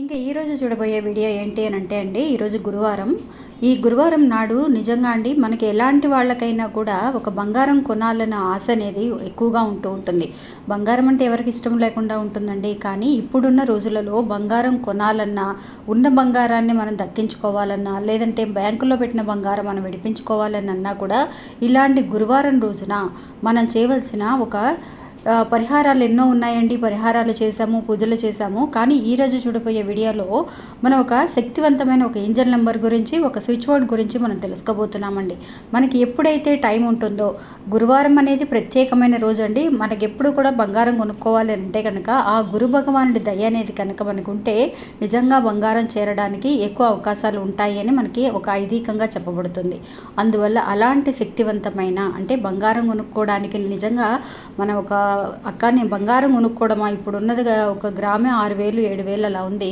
ఇంకా ఈరోజు చూడబోయే వీడియో ఏంటి అని అంటే అండి ఈరోజు గురువారం. ఈ గురువారం నాడు నిజంగా అండి మనకి ఎలాంటి వాళ్ళకైనా కూడా ఒక బంగారం కొనాలన్న ఆశ అనేది ఎక్కువగా ఉంటూ ఉంటుంది. బంగారం అంటే ఎవరికి ఇష్టం లేకుండా ఉంటుందండి. కానీ ఇప్పుడున్న రోజులలో బంగారం కొనాలన్నా ఉన్న బంగారాన్ని మనం దక్కించుకోవాలన్నా లేదంటే బ్యాంకులో పెట్టిన బంగారం మనం విడిపించుకోవాలన్నా కూడా ఇలాంటి గురువారం రోజున మనం చేయవలసిన ఒక పరిహారాలు ఎన్నో ఉన్నాయండి పరిహారాలు చేశాము పూజలు చేశాము. కానీ ఈరోజు చూడబోయే వీడియోలో మనం ఒక శక్తివంతమైన ఒక ఇంజన్ నెంబర్ గురించి ఒక స్విచ్ బోర్డ్ గురించి మనం తెలుసుకోబోతున్నామండి. మనకి ఎప్పుడైతే టైం ఉంటుందో గురువారం అనేది ప్రత్యేకమైన రోజు అండి మనకి ఎప్పుడు కూడా బంగారం కొనుక్కోవాలి అంటే కనుక ఆ గురు భగవానుడి దయ అనేది కనుక మనకు ఉంటే నిజంగా బంగారం చేరడానికి ఎక్కువ అవకాశాలు ఉంటాయి అని మనకి ఒక ఐదీకంగా చెప్పబడుతుంది. అందువల్ల అలాంటి శక్తివంతమైన అంటే బంగారం కొనుక్కోవడానికి నిజంగా మన ఒక అక్క నేను బంగారం కొనుక్కోవడమా? ఇప్పుడు ఉన్నదిగా ఒక గ్రామే ఆరు వేలు ఏడు వేలు అలా ఉంది.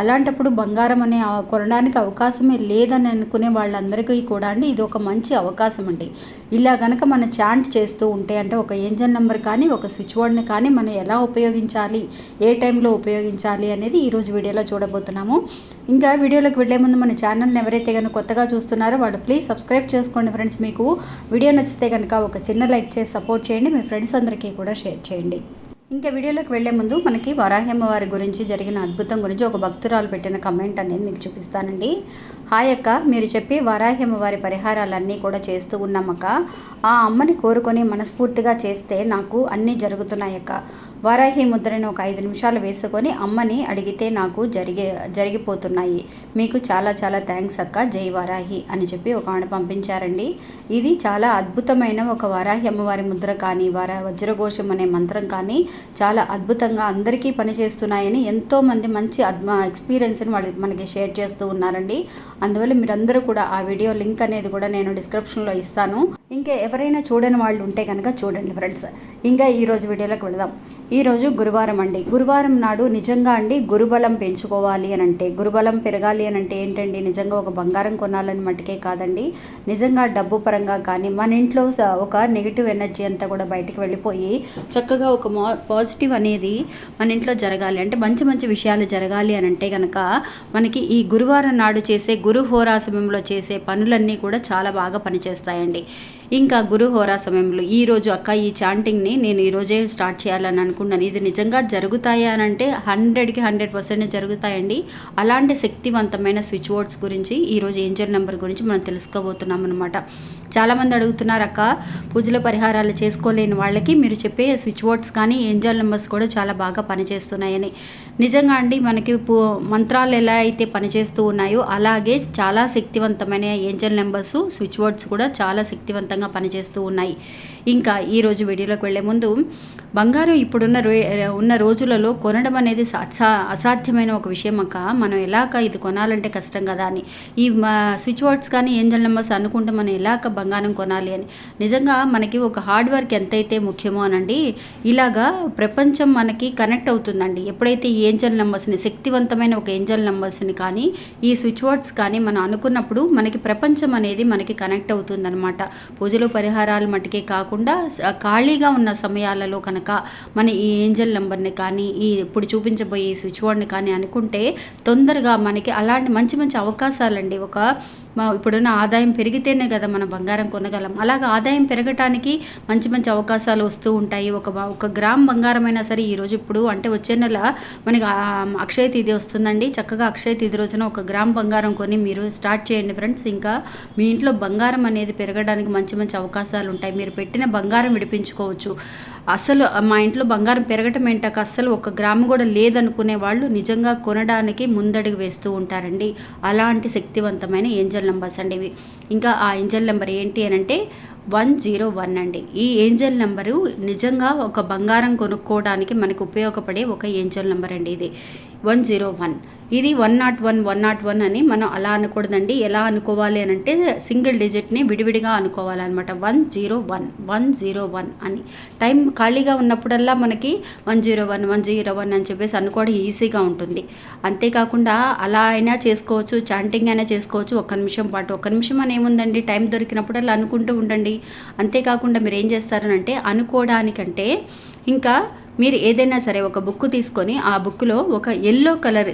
అలాంటప్పుడు బంగారం అనే కొనడానికి అవకాశమే లేదని అనుకునే వాళ్ళందరికీ కూడా అండి ఇది ఒక మంచి అవకాశం అండి. ఇలా గనక మనం చాంట్ చేస్తూ ఉంటే అంటే ఒక ఏంజల్ నెంబర్ కానీ ఒక స్విచ్ బోర్డ్ని కానీ మనం ఎలా ఉపయోగించాలి? ఏ టైంలో ఉపయోగించాలి అనేది ఈరోజు వీడియోలో చూడబోతున్నాము. ఇంకా వీడియోలోకి వెళ్ళే ముందు మన ఛానల్ని ఎవరైతే కనుక కొత్తగా చూస్తున్నారో వాళ్ళు ప్లీజ్ సబ్స్క్రైబ్ చేసుకోండి ఫ్రెండ్స్ మీకు వీడియో నచ్చితే కనుక ఒక చిన్న లైక్ చేసి సపోర్ట్ చేయండి. మీ ఫ్రెండ్స్ అందరికీ కూడా షేర్ చేయండి. ఇంకా వీడియోలోకి వెళ్ళే ముందు మనకి వరాహమ్మ వారి గురించి జరిగిన అద్భుతం గురించి ఒక భక్తురాలు పెట్టిన కమెంట్ అనేది మీకు చూపిస్తానండి. హాయ్ అక్క మీరు చెప్పి వరాహి వారి పరిహారాలన్నీ కూడా చేస్తూ ఉన్నామక్క ఆ అమ్మని కోరుకొని మనస్ఫూర్తిగా చేస్తే నాకు అన్నీ జరుగుతున్నాయి అక్క. వారాహి ముద్రను ఒక ఐదు నిమిషాలు వేసుకొని అమ్మని అడిగితే నాకు జరిగే జరిగిపోతున్నాయి. మీకు చాలా చాలా థ్యాంక్స్ అక్క జై వారాహి అని చెప్పి ఒక ఆమె పంపించారండి. ఇది చాలా అద్భుతమైన ఒక వారాహి అమ్మవారి ముద్ర కానీ వారా వజ్రఘోషం అనే మంత్రం కానీ చాలా అద్భుతంగా అందరికీ పనిచేస్తున్నాయని ఎంతోమంది మంచి అద్మ ఎక్స్పీరియన్స్ని వాళ్ళు మనకి షేర్ చేస్తూ ఉన్నారండి. అందువల్ల మీరందరూ కూడా ఆ వీడియో లింక్ అనేది కూడా నేను డిస్క్రిప్షన్లో ఇస్తాను. ఇంకా ఎవరైనా చూడని వాళ్ళు ఉంటే కనుక చూడండి ఫ్రెండ్స్. ఇంకా ఈరోజు వీడియోలోకి వెళదాం. ఈరోజు గురువారం అండి. గురువారం నాడు నిజంగా అండి గురుబలం పెంచుకోవాలి అని అంటే గురుబలం పెరగాలి అని అంటే ఏంటండి? నిజంగా ఒక బంగారం కొనాలని మట్టుకే కాదండి. నిజంగా డబ్బు పరంగా కానీ మన ఇంట్లో ఒక నెగిటివ్ ఎనర్జీ అంతా కూడా బయటికి వెళ్ళిపోయి చక్కగా ఒక మా పాజిటివ్ అనేది మన ఇంట్లో జరగాలి. అంటే మంచి మంచి విషయాలు జరగాలి అని అంటే కనుక మనకి ఈ గురువారం నాడు చేసే గురు హోరా సమయంలో చేసే పనులన్నీ కూడా చాలా బాగా పనిచేస్తాయండి. ఇంకా గురు హోరా సమయంలో ఈ రోజు అక్క ఈ చాంటింగ్ని నేను ఈరోజే స్టార్ట్ చేయాలని అనుకున్నాను. ఇది నిజంగా జరుగుతాయా అని అంటే హండ్రెడ్కి హండ్రెడ్ పర్సెంట్ జరుగుతాయండి. అలాంటి శక్తివంతమైన స్విచ్ బోర్డ్స్ గురించి ఈరోజు ఏంజల్ నెంబర్ గురించి మనం తెలుసుకోబోతున్నాం అనమాట చాలామంది అడుగుతున్నారు అక్క పూజల పరిహారాలు చేసుకోలేని వాళ్ళకి మీరు చెప్పే స్విచ్ బోర్డ్స్ కానీ ఏంజల్ నెంబర్స్ కూడా చాలా బాగా పనిచేస్తున్నాయని. నిజంగా అండి మనకి పూ మంత్రాలు ఎలా అయితే పనిచేస్తూ ఉన్నాయో అలాగే చాలా శక్తివంతమైన ఏంజల్ నెంబర్స్ స్విచ్ బోర్డ్స్ కూడా చాలా శక్తివంతంగా పనిచేస్తూ ఉన్నాయి. ఇంకా ఈరోజు వీడియోలోకి వెళ్ళే ముందు బంగారం ఇప్పుడున్న రో ఉన్న రోజులలో కొనడం అనేది అసాధ్యమైన ఒక విషయం అక్క. మనం ఎలాగ ఇది కొనాలంటే కష్టం కదా అని. ఈ స్విచ్ బోర్డ్స్ కానీ ఏంజల్ నెంబర్స్ అనుకుంటే మనం ఎలాగ బంగారం కొనాలి అని. నిజంగా మనకి ఒక హార్డ్ వర్క్ ఎంతైతే ముఖ్యమో అనండి ఇలాగా ప్రపంచం మనకి కనెక్ట్ అవుతుందండి. ఎప్పుడైతే ఈ ఏంజల్ నెంబర్స్ని శక్తివంతమైన ఒక ఏంజల్ నెంబర్స్ని కానీ ఈ స్విచ్ బోర్డ్స్ కానీ మనం అనుకున్నప్పుడు మనకి ప్రపంచం అనేది మనకి కనెక్ట్ అవుతుందన్నమాట. పూజలు పరిహారాలు మటుకే కాకుండా కాకుండా ఖాళీగా ఉన్న సమయాలలో కనుక మన ఈ ఏంజల్ నెంబర్ని కానీ ఈ ఇప్పుడు చూపించబోయే స్విచ్ బోర్డ్ని కానీ అనుకుంటే తొందరగా మనకి అలాంటి మంచి మంచి అవకాశాలండి. ఒక మా ఇప్పుడున్న ఆదాయం పెరిగితేనే కదా మనం బంగారం కొనగలం. అలాగ ఆదాయం పెరగటానికి మంచి మంచి అవకాశాలు వస్తూ ఉంటాయి. ఒక ఒక గ్రామ్ బంగారం అయినా సరే ఈరోజు ఇప్పుడు అంటే వచ్చే నెల మనకి అక్షయ తిథి వస్తుందండి. చక్కగా అక్షయ తిథి రోజున ఒక గ్రామ్ బంగారం కొని మీరు స్టార్ట్ చేయండి ఫ్రెండ్స్. ఇంకా మీ ఇంట్లో బంగారం అనేది పెరగడానికి మంచి మంచి అవకాశాలు ఉంటాయి. మీరు పెట్టిన బంగారం విడిపించుకోవచ్చు. అసలు మా ఇంట్లో బంగారం పెరగటం ఏంటక అస్సలు ఒక గ్రాము కూడా లేదనుకునే వాళ్ళు నిజంగా కొనడానికి ముందడుగు వేస్తూ ఉంటారండి. అలాంటి శక్తివంతమైన ఏంజల్ నెంబర్స్ అండి ఇవి. ఇంకా ఆ ఏంజల్ నెంబర్ ఏంటి అని అంటే వన్ జీరో వన్ అండి. ఈ ఏంజల్ నెంబరు నిజంగా ఒక బంగారం కొనుక్కోవడానికి మనకు ఉపయోగపడే ఒక ఏంజల్ నెంబర్ అండి ఇది. వన్ జీరో వన్ ఇది one not one one not one అని మనం అలా అనకూడదండి. ఎలా అనుకోవాలి అని అంటే సింగిల్ డిజిట్ని విడివిడిగా అనుకోవాలన్నమాట. One zero one one zero one అని. టైం ఖాళీగా ఉన్నప్పుడల్లా మనకి one zero one one zero one అని చెప్పేసి అనుకోవడం ఈజీగా ఉంటుంది. అంతేకాకుండా అలా అయినా చేసుకోవచ్చు చాంటింగ్ అయినా చేసుకోవచ్చు. ఒక్క నిమిషం పాటు. ఒక్క నిమిషం అని ఏముందండి? టైం దొరికినప్పుడల్లా అనుకుంటూ ఉండండి. అంతేకాకుండా మీరు ఏం చేస్తారనంటే అనుకోవడానికంటే ఇంకా మీరు ఏదైనా సరే ఒక బుక్ తీసుకొని ఆ బుక్లో ఒక ఎల్లో కలర్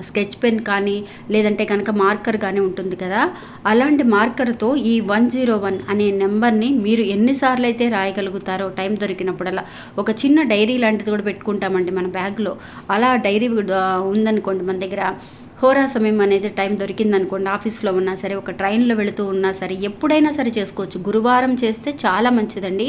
స్కెచ్ పెన్ కానీ లేదంటే కనుక మార్కర్ కానీ ఉంటుంది కదా అలాంటి మార్కర్తో ఈ వన్ జీరో వన్ అనే నెంబర్ని మీరు ఎన్నిసార్లు అయితే రాయగలుగుతారో టైం దొరికినప్పుడల్లా ఒక చిన్న డైరీ లాంటిది కూడా పెట్టుకుంటామండి మన బ్యాగ్లో. అలా డైరీ ఉందనుకోండి మన దగ్గర హోరా సమయం అనేది టైం దొరికిందనుకోండి ఆఫీస్లో ఉన్నా సరే ఒక ట్రైన్లో వెళుతూ ఉన్నా సరే ఎప్పుడైనా సరే చేసుకోవచ్చు. గురువారం చేస్తే చాలా మంచిదండి.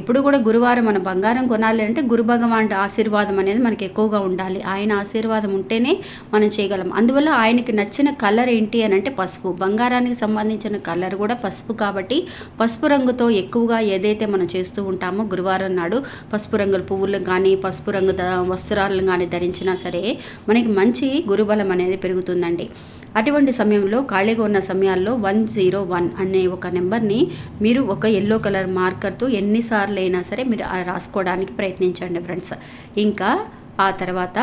ఎప్పుడు కూడా గురువారం మన బంగారం కొనాలి అంటే గురు భగవాన్ ఆశీర్వాదం అనేది మనకి ఎక్కువగా ఉండాలి. ఆయన ఆశీర్వాదం ఉంటేనే మనం చేయగలం. అందువల్ల ఆయనకి నచ్చిన కలర్ ఏంటి అని అంటే పసుపు. బంగారానికి సంబంధించిన కలర్ కూడా పసుపు కాబట్టి పసుపు రంగుతో ఎక్కువగా ఏదైతే మనం చేస్తూ ఉంటామో గురువారం నాడు పసుపు రంగుల పువ్వులు కానీ పసుపు రంగు వస్త్రాలను కానీ ధరించినా సరే మనకి మంచి గురుబలం అనేది పెరుగుతుందండి. అటువంటి సమయంలో ఖాళీగా ఉన్న సమయాల్లో వన్ జీరో వన్ అనే ఒక నెంబర్ని మీరు ఒక ఎల్లో కలర్ మార్కర్తో ఎన్నిసార్లు అయినా సరే మీరు రాసుకోవడానికి ప్రయత్నించండి ఫ్రెండ్స్. ఇంకా ఆ తర్వాత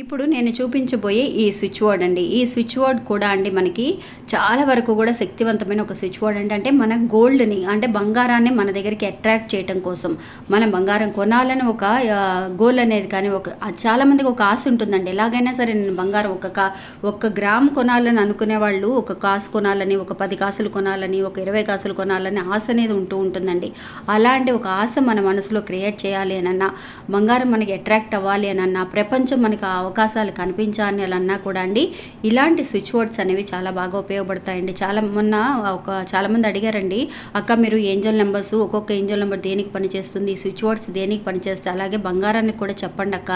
ఇప్పుడు నేను చూపించబోయే ఈ స్విచ్ బోర్డ్ అండి. ఈ స్విచ్ బోర్డ్ కూడా అండి మనకి చాలా వరకు కూడా శక్తివంతమైన ఒక స్విచ్ బోర్డ్ అండి. అంటే మన గోల్డ్ని అంటే బంగారాన్ని మన దగ్గరికి అట్రాక్ట్ చేయడం కోసం మనం బంగారం కొనాలని ఒక గోల్ అనేది కానీ ఒక చాలామందికి ఒక ఆశ ఉంటుందండి. ఎలాగైనా సరే నేను బంగారం ఒక కా ఒక గ్రామ్ కొనాలని అనుకునే వాళ్ళు ఒక కాసు కొనాలని ఒక పది కాసులు కొనాలని ఒక ఇరవై కాసులు కొనాలని ఆశ అనేది ఉంటూ ఉంటుందండి. అలాంటి ఒక ఆశ మన మనసులో క్రియేట్ చేయాలి అని అన్నా బంగారం మనకి అట్రాక్ట్ అవ్వాలి అని అన్నా ప్రపంచం మనకి ఆ అవకాశాలు కనిపించాలని అన్నా కూడా అండి. ఇలాంటి స్విచ్ బోర్డ్స్ అనేవి చాలా బాగా ఉపయోగపడతాయండి. చాలా మొన్న ఒక చాలామంది అడిగారండి అక్క మీరు ఏంజల్ నెంబర్స్ ఒక్కొక్క ఏంజల్ నెంబర్ దేనికి పనిచేస్తుంది స్విచ్ బోర్డ్స్ దేనికి పనిచేస్తాయి అలాగే బంగారానికి కూడా చెప్పండి అక్క.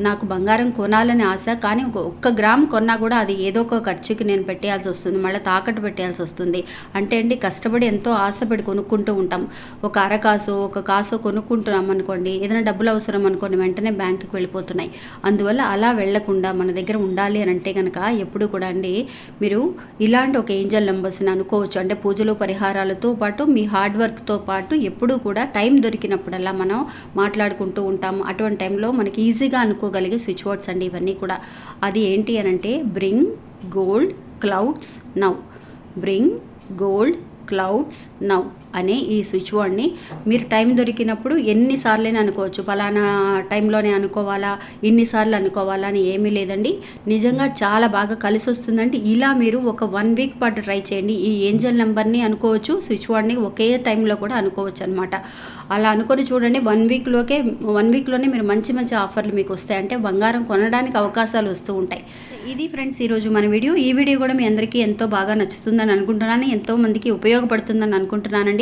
నాకు బంగారం కొనాలని ఆశ కానీ ఒక్క గ్రామ్ కొన్నా కూడా అది ఏదో ఒక ఖర్చుకి నేను పెట్టేయాల్సి వస్తుంది. మళ్ళీ తాకట్టు పెట్టేయాల్సి వస్తుంది. అంటే అండి కష్టపడి ఎంతో ఆశపడి కొనుక్కుంటూ ఉంటాం. ఒక అరకాసు ఒక కాసు కొనుక్కుంటున్నాం అనుకోండి ఏదైనా డబ్బులు అవసరం అనుకోండి వెంటనే బ్యాంకుకి వెళ్ళిపోతున్నాయి. అందువల్ల అలా వెళ్ళకుండా మన దగ్గర ఉండాలి అని అంటే కనుక ఎప్పుడు కూడా అండి మీరు ఇలాంటి ఒక ఏంజల్ నెంబర్స్ని అనుకోవచ్చు. అంటే పూజలు పరిహారాలతో పాటు మీ హార్డ్ వర్క్తో పాటు ఎప్పుడూ కూడా టైం దొరికినప్పుడల్లా మనం మాట్లాడుకుంటూ ఉంటాము అటువంటి టైంలో మనకి ఈజీగా అనుకోగలిగే స్విచ్ బోర్డ్స్ అండి ఇవన్నీ కూడా. అది ఏంటి అని అంటే bring gold clouds now bring gold clouds now అనే ఈ స్విచ్ బోర్డ్ని మీరు టైం దొరికినప్పుడు ఎన్నిసార్లైనా అనుకోవచ్చు. ఫలానా టైంలోనే అనుకోవాలా ఇన్నిసార్లు అనుకోవాలా అని ఏమీ లేదండి. నిజంగా చాలా బాగా కలిసి వస్తుందండి. ఇలా మీరు ఒక వన్ వీక్ పాటు ట్రై చేయండి. ఈ ఏంజల్ నెంబర్ని అనుకోవచ్చు స్విచ్ బోర్డ్ని ఒకే టైంలో కూడా అనుకోవచ్చు అనమాట అలా అనుకొని చూడండి వన్ వీక్లోకే వన్ వీక్లోనే మీరు మంచి మంచి ఆఫర్లు మీకు వస్తాయి. అంటే బంగారం కొనడానికి అవకాశాలు వస్తూ ఉంటాయి. ఇది ఫ్రెండ్స్ ఈరోజు మన వీడియో. ఈ వీడియో కూడా మీ అందరికీ ఎంతో బాగా నచ్చుతుందని అనుకుంటున్నాను. ఎంతో మందికి ఉపయోగపడుతుందని అనుకుంటున్నానండి.